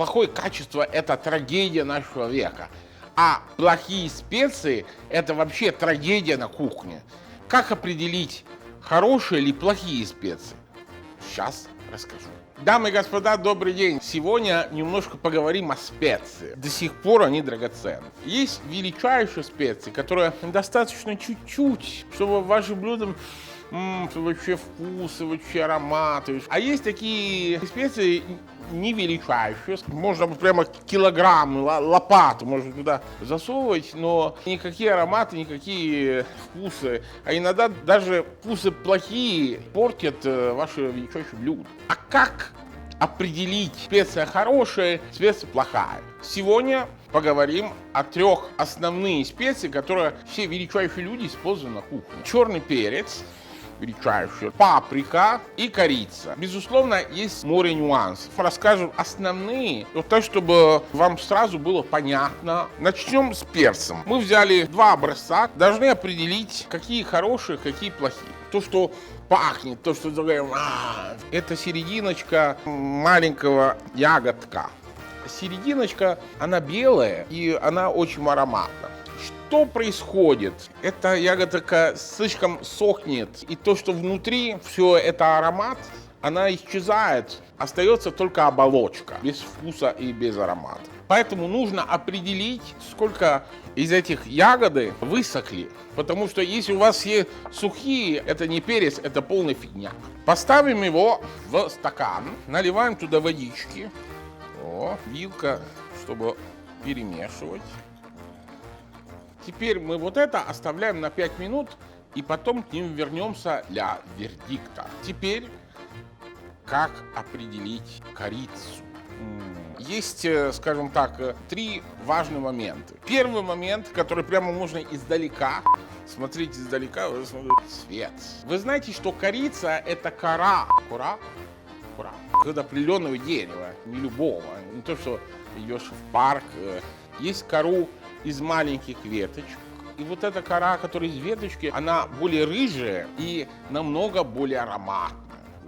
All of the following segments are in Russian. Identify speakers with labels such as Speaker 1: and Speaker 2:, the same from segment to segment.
Speaker 1: плохое качество – это трагедия нашего века. А плохие специи – это вообще трагедия на кухне. Как определить, хорошие или плохие специи? Сейчас расскажу. Дамы и господа, добрый день. Сегодня немножко поговорим о специях. До сих пор они драгоценны. Есть величайшие специи, которые достаточно чуть-чуть, чтобы ваше блюдо м, вообще вкусы, вообще ароматы. А есть такие специи не величайшие. Можно прямо килограмм, лопату можно туда засовывать, но никакие ароматы, никакие вкусы, а иногда даже вкусы плохие портят э, ваше величайшее блюдо. А как определить специя хорошая, специя плохая? Сегодня поговорим о трех основных специи, которые все величайшие люди используют на кухне. Черный перец, величайшие, паприка и корица. Безусловно, есть море нюансов. Расскажем основные, вот так, чтобы вам сразу было понятно. Начнем с перцем. Мы взяли два образца, должны определить, какие хорошие, какие плохие. То, что пахнет, то, что «А, это серединочка маленького ягодка. Серединочка, она белая и она очень ароматна что происходит? Эта ягодка слишком сохнет, и то, что внутри, все это аромат, она исчезает, остается только оболочка, без вкуса и без аромата. Поэтому нужно определить, сколько из этих ягоды высохли. Потому что если у вас все сухие, это не перец, это полный фигня. Поставим его в стакан, наливаем туда водички. О, вилка, чтобы перемешивать. Теперь мы вот это оставляем на 5 минут, и потом к ним вернемся для вердикта. Теперь, как определить корицу? Есть, э, скажем так, э, три важных момента. Первый момент, который прямо можно издалека, смотреть издалека, вы смотрите цвет. Вы знаете, что корица это кора. Кора? Кора. Какого определенного дерева, не любого. Не то, что идешь в парк, э, есть кору из маленьких веточек. И вот эта кора, которая из веточки, она более рыжая и намного более ароматная.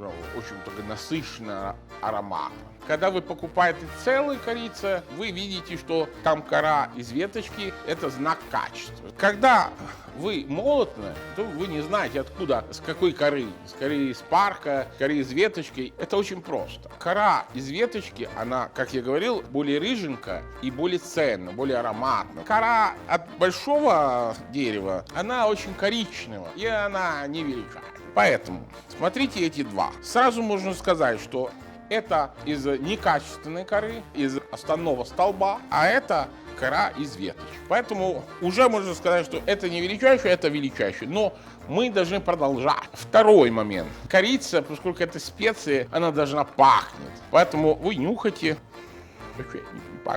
Speaker 1: Ну, очень такая насыщенная аромат. Когда вы покупаете целую корицу, вы видите, что там кора из веточки, это знак качества. Когда вы молотны, то вы не знаете, откуда, с какой коры. С коры из парка, коры из веточки. Это очень просто. Кора из веточки, она, как я говорил, более рыженькая и более ценная, более ароматная. Кора от большого дерева, она очень коричневая, и она не велика. Поэтому смотрите эти два. Сразу можно сказать, что это из некачественной коры, из основного столба, а это кора из веточек. Поэтому уже можно сказать, что это не величайшее, это величайшее. Но мы должны продолжать. Второй момент. Корица, поскольку это специя, она должна пахнуть. Поэтому вы нюхайте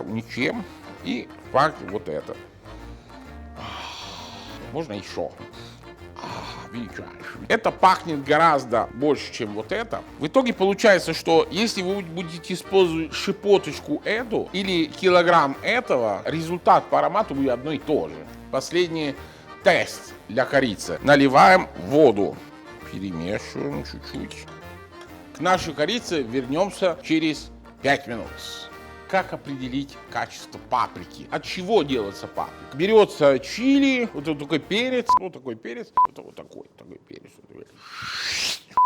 Speaker 1: ничем и пахнет вот это. Можно еще. Это пахнет гораздо больше, чем вот это. В итоге получается, что если вы будете использовать шипоточку эту или килограмм этого, результат по аромату будет одно и то же. Последний тест для корицы. Наливаем воду. Перемешиваем чуть-чуть. К нашей корице вернемся через 5 минут как определить качество паприки? От чего делается паприка? Берется чили, вот такой перец, вот такой перец, вот, вот такой, такой перец. Вот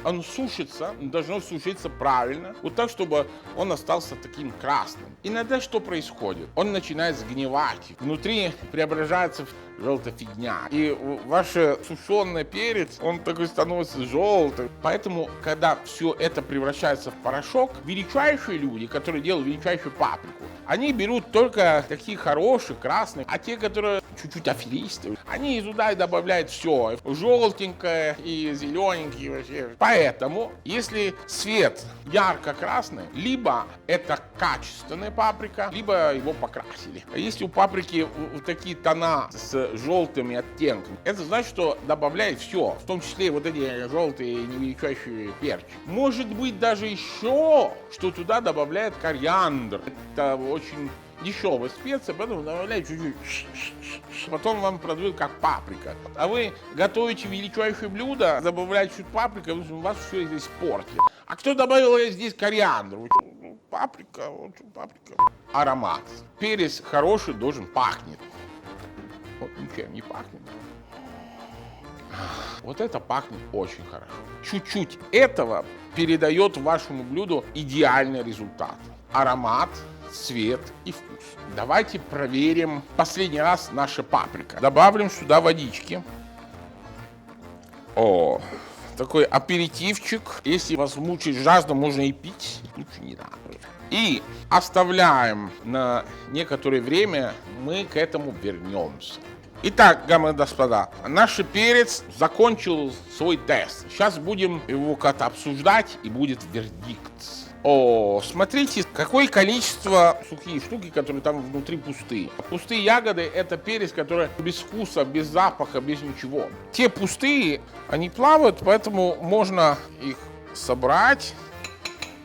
Speaker 1: он сушится, должно сушиться правильно, вот так, чтобы он остался таким красным. Иногда что происходит? Он начинает сгнивать, внутри преображается в желтая фигня. И ваш сушеный перец, он такой становится желтым. Поэтому, когда все это превращается в порошок, величайшие люди, которые делают величайшую паприку, они берут только такие хорошие, красные, а те, которые чуть-чуть аферисты, они туда и добавляют все, желтенькое и зелененькое вообще. Поэтому, если цвет ярко-красный, либо это качественная паприка, либо его покрасили. А если у паприки вот такие тона с желтыми оттенками, это значит, что добавляет все, в том числе вот эти желтые невеличайшие перчи. Может быть даже еще, что туда добавляет кориандр. Это очень дешевая специя, поэтому добавляйте чуть-чуть. Потом вам продают как паприка. А вы готовите величайшее блюдо, добавляете чуть паприка, у вас все здесь портит. А кто добавил здесь кориандр? паприка, вот паприка. Аромат. Перец хороший должен пахнет. Вот ничем не пахнет. Вот это пахнет очень хорошо. Чуть-чуть этого передает вашему блюду идеальный результат. Аромат, цвет и вкус. Давайте проверим последний раз наша паприка. Добавим сюда водички. О, такой аперитивчик. Если вас мучает жажда, можно и пить. Лучше не надо. И оставляем на некоторое время, мы к этому вернемся. Итак, дамы и господа, наш перец закончил свой тест. Сейчас будем его как-то обсуждать и будет вердикт. О, смотрите, какое количество сухие штуки, которые там внутри пустые. Пустые ягоды – это перец, который без вкуса, без запаха, без ничего. Те пустые, они плавают, поэтому можно их собрать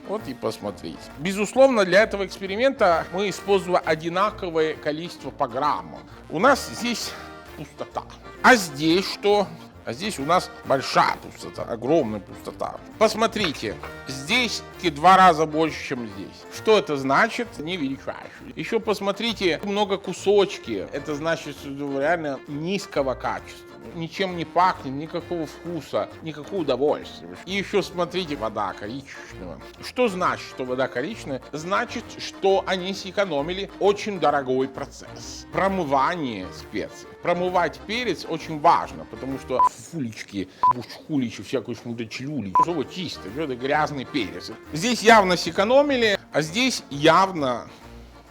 Speaker 1: вот и посмотреть. Безусловно, для этого эксперимента мы используем одинаковое количество по граммам. У нас здесь пустота. А здесь что? А здесь у нас большая пустота, огромная пустота. Посмотрите, здесь два раза больше, чем здесь. Что это значит? Не величайший. Еще посмотрите, много кусочки. Это значит реально низкого качества ничем не пахнет, никакого вкуса, никакого удовольствия. И еще смотрите, вода коричневая. Что значит, что вода коричневая? Значит, что они сэкономили очень дорогой процесс. Промывание специй. Промывать перец очень важно, потому что фулечки, бушхуличи, всякую шмудочлюли, чтобы чисто, это грязный перец. Здесь явно сэкономили, а здесь явно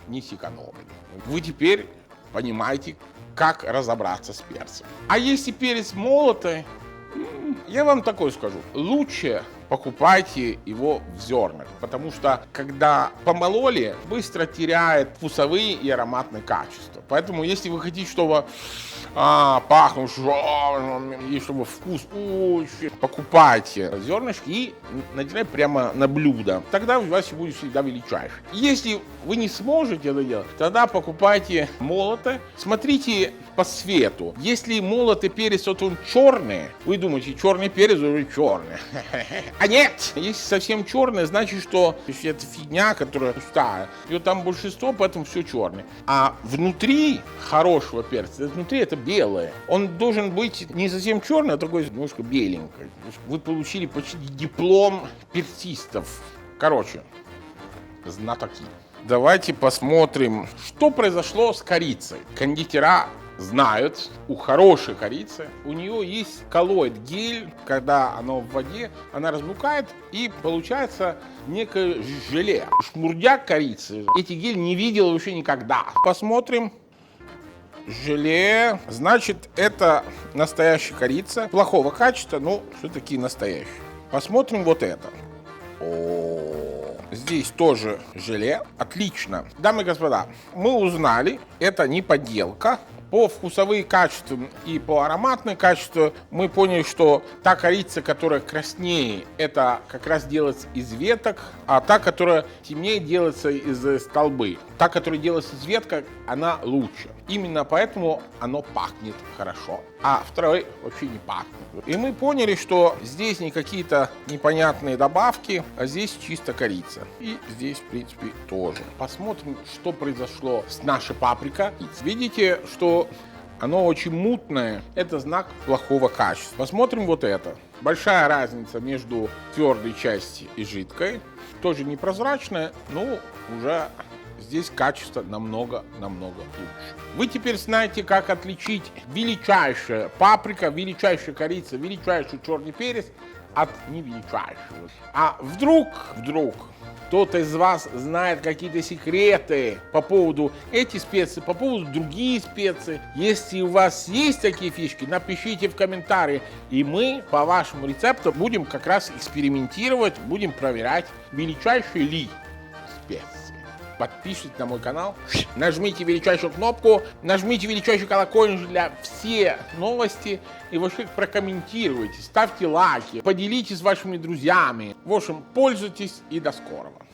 Speaker 1: не сэкономили. Вы теперь понимаете, как разобраться с перцем. А если перец молотый, я вам такое скажу. Лучше покупайте его в зернах, потому что когда помололи, быстро теряет вкусовые и ароматные качества. Поэтому если вы хотите, чтобы а, пахнут и чтобы вкус очень, покупайте зернышки и натирайте прямо на блюдо. Тогда у вас будет всегда величайший. Если вы не сможете это делать, тогда покупайте молото. Смотрите по свету. Если молотый перец, вот он черный, вы думаете, черный перец уже черный. А нет! Если совсем черный, значит, что это фигня, которая пустая. Вот там большинство, поэтому все черное. А внутри хорошего перца, внутри это белое. Он должен быть не совсем черный, а такой немножко беленький. Вы получили почти диплом перцистов. Короче, знатоки. Давайте посмотрим, что произошло с корицей. Кондитера знают, у хорошей корицы, у нее есть коллоид гель, когда оно в воде, она разбухает и получается некое желе. Шмурдяк корицы эти гель не видел вообще никогда. Посмотрим. Желе, значит, это настоящая корица, плохого качества, но все-таки настоящая. Посмотрим вот это. О, здесь тоже желе. Отлично. Дамы и господа, мы узнали, это не подделка, по вкусовые качества и по ароматные качества мы поняли, что та корица, которая краснее, это как раз делается из веток, а та, которая темнее, делается из столбы. Та, которая делается из веток, она лучше. Именно поэтому оно пахнет хорошо. А второй вообще не пахнет. И мы поняли, что здесь не какие-то непонятные добавки, а здесь чисто корица. И здесь, в принципе, тоже. Посмотрим, что произошло с нашей паприкой. Видите, что оно очень мутное. Это знак плохого качества. Посмотрим вот это. Большая разница между твердой частью и жидкой. Тоже непрозрачная, но уже здесь качество намного-намного лучше. Вы теперь знаете, как отличить величайшая паприка, величайшая корица, величайший черный перец от невеличайшего. А вдруг, вдруг кто-то из вас знает какие-то секреты по поводу этих специй, по поводу других специй. Если у вас есть такие фишки, напишите в комментарии, и мы по вашему рецепту будем как раз экспериментировать, будем проверять, величайший ли спец подпишитесь на мой канал, нажмите величайшую кнопку, нажмите величайший колокольчик для все новости и вообще прокомментируйте, ставьте лайки, поделитесь с вашими друзьями. В общем, пользуйтесь и до скорого.